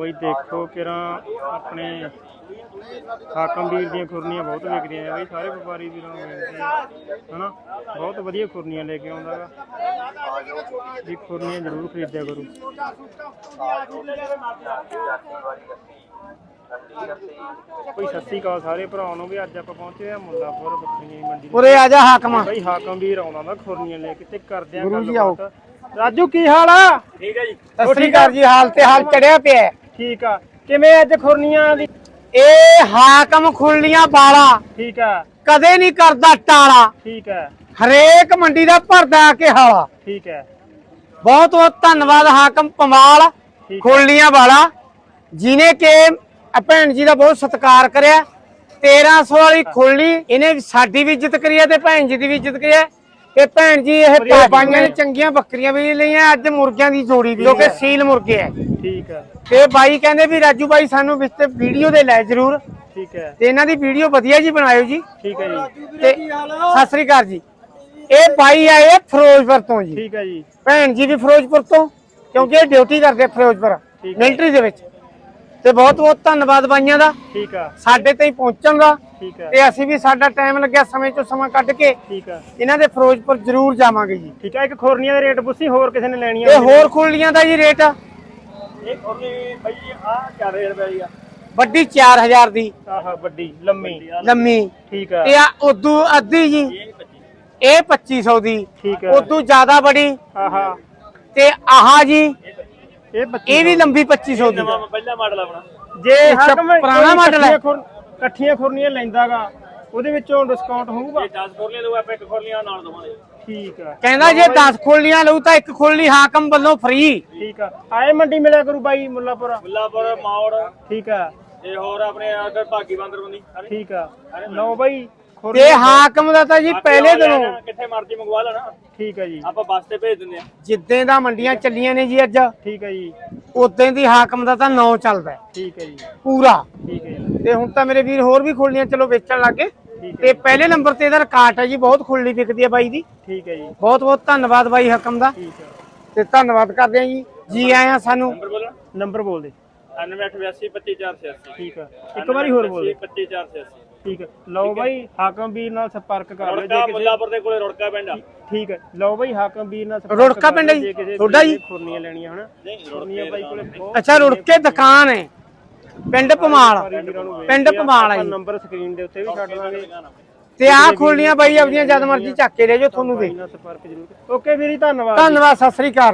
ਬਈ ਦੇਖੋ ਕਿਰਾਂ ਆਪਣੇ ਹਾਕਮ ਵੀਰ ਦੀਆਂ ਖੁਰਨੀਆਂ ਬਹੁਤ ਵਿਕਦੀਆਂ ਨੇ ਬਈ ਸਾਰੇ ਵਪਾਰੀ ਵੀਰਾਂ ਨੂੰ ਆ ਹਨਾ? ਬਹੁਤ ਵਧੀਆ ਖੁਰਨੀਆਂ ਲੈ ਕੇ ਆਉਂਦਾ ਗਾ। ਜੀ ਖੁਰਨੀਆਂ ਜ਼ਰੂਰ ਖਰੀਦਿਆ ਕਰੋ। ਕੋਈ ਸਤਿ ਸ਼੍ਰੀ ਅਕਾਲ ਸਾਰੇ ਭਰਾਵਾਂ ਨੂੰ ਵੀ ਅੱਜ ਆਪਾਂ ਪਹੁੰਚੇ ਆ ਮੁੱਲਾਪੁਰ ਬੱਕਰੀਆਂ ਦੀ ਮੰਡੀ ਦੇ ਉਰੇ ਆ ਜਾ ਹਾਕਮਾ। ਬਈ ਹਾਕਮ ਵੀਰ ਆਉਂਦਾ ਵਾ ਖੁਰਨੀਆਂ ਲੈ ਕੇ ਤੇ ਕਰਦੇ ਆ ਗੁਰੂ ਜੀ ਗੱਲਬਾਤ। ਰਾਜੂ ਕੀ ਹਾਲ ਆ? ਠੀਕ ਹੈ ਜੀ। ਸਤਿ ਸ੍ਰੀ ਅਕਾਲ ਜੀ ਹਾਲ ਤੇ ਹਾਲ ਚੜਿਆ ਪਿਆ। ਹੈ। ਠੀਕ ਆ। ਕਿਵੇਂ ਅੱਜ ਖੁਰਨੀਆਂ ਦੀ? ਇਹ ਹਾਕਮ ਖੁੱਲੀਆਂ ਬਾਲਾ ਠੀਕ ਆ। ਕਦੇ ਨਹੀਂ ਕਰਦਾ ਟਾਲਾ। ਠੀਕ ਹੈ ਹਰੇਕ ਮੰਡੀ ਦਾ ਭਰਦਾ ਆ ਕੇ ਹਾਲਾ ਠੀਕ ਹੈ ਬਹੁਤ ਬਹੁਤ ਧੰਨਵਾਦ ਹਾਕਮ ਪਮਾਲ ਖੁੱਲੀਆਂ ਵਾਲਾ ਜਿਨੇ ਕਿ ਆ ਭੈਣ ਜੀ ਦਾ ਬਹੁਤ ਸਤਿਕਾਰ ਕਰਿਆ। 1300 ਵਾਲੀ ਖੁੱਲੀ ਇਹਨੇ ਸਾਡੀ ਵੀ ਇੱਜ਼ਤ ਕਰੀ ਹੈ ਤੇ ਭੈਣ ਜੀ ਦੀ ਵੀ ਇੱਜ਼ਤ ਕਰੀ ਹੈ ਤੇ ਭੈਣ ਜੀ ਇਹ ਪਾਈਆਂ ਨੇ ਚੰਗੀਆਂ ਬੱਕਰੀਆਂ ਵੀ ਲਈਆਂ ਅੱਜ ਮੁਰਗਿਆਂ ਦੀ ਜੋੜੀ ਵੀ ਜੋ ਕਿ ਸੀਲ ਮੁਰਗੇ ਹੈ। ਠੀਕ ਹੈ। ਤੇ ਬਾਈ ਕਹਿੰਦੇ ਵੀ ਰਾਜੂ ਬਾਈ ਸਾਨੂੰ ਵਿੱਚ ਤੇ ਵੀਡੀਓ ਦੇ ਲੈ ਜਰੂਰ। ਠੀਕ ਹੈ। ਤੇ ਇਹਨਾਂ ਦੀ ਵੀਡੀਓ ਵਧੀਆ ਜੀ ਬਣਾਇਓ ਜੀ। ਠੀਕ ਹੈ ਜੀ। ਤੇ ਸਤਿ ਸ੍ਰੀ ਅਕਾਲ ਜੀ। ਇਹ ਬਾਈ ਆਏ ਫਿਰੋਜ਼ਪੁਰ ਤੋਂ ਜੀ। ਠੀਕ ਹੈ ਜੀ। ਭੈਣ ਜੀ ਵੀ ਫਿਰੋਜ਼ਪੁਰ ਤੋਂ ਕਿਉਂਕਿ ਇਹ ਡਿਊਟੀ ਕਰਦੇ ਫਿਰੋਜ਼ਪੁਰ। ਮਿਲਟਰੀ ਦੇ ਵਿੱਚ। ਤੇ ਬਹੁਤ ਬਹੁਤ ਧੰਨਵਾਦ ਬਾਈਆਂ ਦਾ। ਠੀਕ ਆ। ਸਾਡੇ ਤੇ ਪਹੁੰਚਣ ਦਾ ਠੀਕ ਹੈ। ਤੇ ਅਸੀਂ ਵੀ ਸਾਡਾ ਟਾਈਮ ਲੱਗਿਆ ਸਮੇਂ ਚੋਂ ਸਮਾਂ ਕੱਢ ਕੇ। ਠੀਕ ਆ ਇਹਨਾਂ ਦੇ ਫਿਰੋਜ਼ਪੁਰ ਜ਼ਰੂਰ ਜਾਵਾਂਗੇ ਜੀ। ਠੀਕ ਆ ਇੱਕ ਖੁਰਨੀਆਂ ਦਾ ਰੇਟ ਪੁੱਛੀ ਹੋਰ ਕਿਸੇ ਨੇ ਲੈਣੀਆਂ ਇਹ ਹੋਰ ਖੁੱਲੀਆਂ ਦਾ ਜੀ ਰੇਟ। ਇਹ ਖੁਰਲੀ ਬਈ ਆ 4000 ਰੁਪਏ ਦੀ ਆ? ਵੱਡੀ 4000 ਦੀ। ਆਹ ਵੱਡੀ ਲੰਮੀ। ਲੰਮੀ। ਠੀਕ ਆ ਤੇ ਆ ਉਦੋਂ ਅੱਧੀ ਜੀ। ਇਹ 2500 ਦੀ। ਠੀਕ ਹੈ। ਉਦੋਂ ਜ਼ਿਆਦਾ ਬੜੀ ਆਹਾ। ਤੇ ਆਹ ਜੀ ਇਹ 25 ਇਹ ਵੀ ਲੰਬੀ 2500 ਦੀ। ਨਵਾਂ ਪਹਿਲਾ ਮਾਡਲ ਆਪਣਾ। ਜੇ ਪੁਰਾਣਾ ਮਾਡਲ ਹੈ। ਇਕੱਠੀਆਂ ਖੁਰ- ਇਕੱਠੀਆਂ ਖੁਰਨੀਆਂ ਲੈਂਦਾਗਾ ਉਹਦੇ ਵਿੱਚੋਂ ਡਿਸਕਾਊਂਟ ਹੋਊਗਾ? ਇਹ 10 ਖੁਰਲੀਆਂ ਲਊ ਆਪਾਂ ਇੱਕ ਖੁਰਲੀਆਂ ਨਾਲ ਦਵਾਂਗੇ। ਠੀਕ ਆ। ਕਹਿੰਦਾ ਜੇ 10 ਖੁੱਲੀਆਂ ਲਊ ਤਾਂ ਇੱਕ ਖੁੱਲੀ ਹਾਕਮ ਵੱਲੋਂ ਫ੍ਰੀ ਠੀਕ ਆ। ਆਏ ਮੰਡੀ ਮਿਲਿਆ ਕਰੂ ਬਾਈ ਮੁੱਲਾਪੁਰ। ਮੁੱਲਾਪੁਰ ਮੌੜ ਠੀਕ ਆ। ਤੇ ਹੋਰ ਆਪਣੇ ਅਗਰ ਭਾਗੀ ਬਾਂਦਰ ਬੰਦੀ ਸਾਰੇ। ਠੀਕ ਆ। ਲਓ ਬਾਈ ਤੇ ਹਾਕਮ ਦਾ ਤਾਂ ਜੀ ਪਹਿਲੇ ਦਿਨੋਂ। ਕਿੱਥੇ ਮਰਜ਼ੀ ਮੰਗਵਾ ਲੈਣਾ। ਠੀਕ ਆ ਜੀ। ਆਪਾਂ ਬੱਸ ਤੇ ਭੇਜ ਦਿੰਦੇ ਆ। ਜਿੱਦਾਂ ਦਾ ਮੰਡੀਆਂ ਚੱਲੀਆਂ ਨੇ ਜੀ ਅੱਜ। ਠੀਕ ਆ ਜੀ। ਉਦੋਂ ਦੀ ਹਾਕਮ ਦਾ ਤਾਂ ਨੌ ਚੱਲਦਾ ਹੈ, ਠੀਕ ਹੈ ਜੀ। ਪੂਰਾ। ਠੀਕ ਹੈ ਜੀ। ਤੇ ਹੁਣ ਤਾਂ ਮੇਰੇ ਵੀਰ ਹੋਰ ਵੀ ਖੁੱਲੀਆਂ ਚਲੋ ਵੇਚਣ ਲੱਗੇ ਠੀਕ ਤੇ ਪਹਿਲੇ ਨੰਬਰ ਤੇ ਇਹਦਾ ਰਿਕਾਰਡ ਹੈ ਜੀ ਬਹੁਤ ਖੁੱਲੀ ਵਿਕਦੀ ਹੈ ਬਾਈ ਦੀ। ਠੀਕ ਹੈ ਜੀ। ਬਹੁਤ ਬਹੁਤ ਧੰਨਵਾਦ ਬਾਈ ਹਾਕਮ ਦਾ। ਠੀਕ ਤੇ ਧੰਨਵਾਦ ਕਰਦੇ ਹਾਂ ਜੀ। ਜੀ ਆਇਆਂ ਸਾਨੂੰ। ਨੰਬਰ ਬੋਲਣਾ ਨੰਬਰ ਬੋਲ ਦੇ। 9888 25486 ਠੀਕ ਆ ਇੱਕ ਵਾਰੀ ਹੋਰ ਬੋਲ ਦੇ। 25486 ਠੀਕ ਹੈ। ਲਓ ਬਾਈ ਹਾਕਮ ਵੀਰ ਨਾਲ ਸੰਪਰਕ ਕਰ ਲਿਓ ਰੁੜਕਾ ਜੇ ਕਿਸੇ ਮੁੱਲਾਪੁਰ ਦੇ ਕੋਲੇ ਰੁੜਕਾ ਪਿੰਡ ਆ। ਠੀਕ ਹੈ। ਲਓ ਬਾਈ ਹਾਕਮ ਵੀਰ ਨਾਲ ਸੰਪਰਕ ਰੁੜਕਾ ਪਿੰਡ ਜੀ? ਤੁਹਾਡਾ ਜੀ? ਖੁਰਨੀਆਂ ਲੈਣੀਆਂ ਹਨਾ? ਖੁਰਨੀਆਂ ਬਾਈ ਕੋਲੇ ਬਹੁਤ ਅੱਛਾ ਰੁੜਕੇ ਦੁਕਾਨ ਹੈ। ਪਿੰਡ ਪਮਾਲ ਪਿੰਡ ਆ, ਪਮਾਲ ਹੈ ਨੰਬਰ ਸਕਰੀਨ ਦੇ ਉੱਤੇ ਵੀ ਛੱਡ ਦਾਂਗੇ। ਤੇ ਆਹ ਖੋਲੀਆਂ ਬਾਈ ਆਪਣੀਆਂ ਜਦ ਮਰਜ਼ੀ ਚੱਕ ਕੇ ਲੈ ਜਾਓ ਤੁਹਾਨੂੰ ਦੇ। ਓਕੇ ਵੀਰੀ ਧੰਨਵਾਦ ਧੰਨਵਾਦ ਸਤਿ ਸ੍ਰੀ ਅਕਾਲ।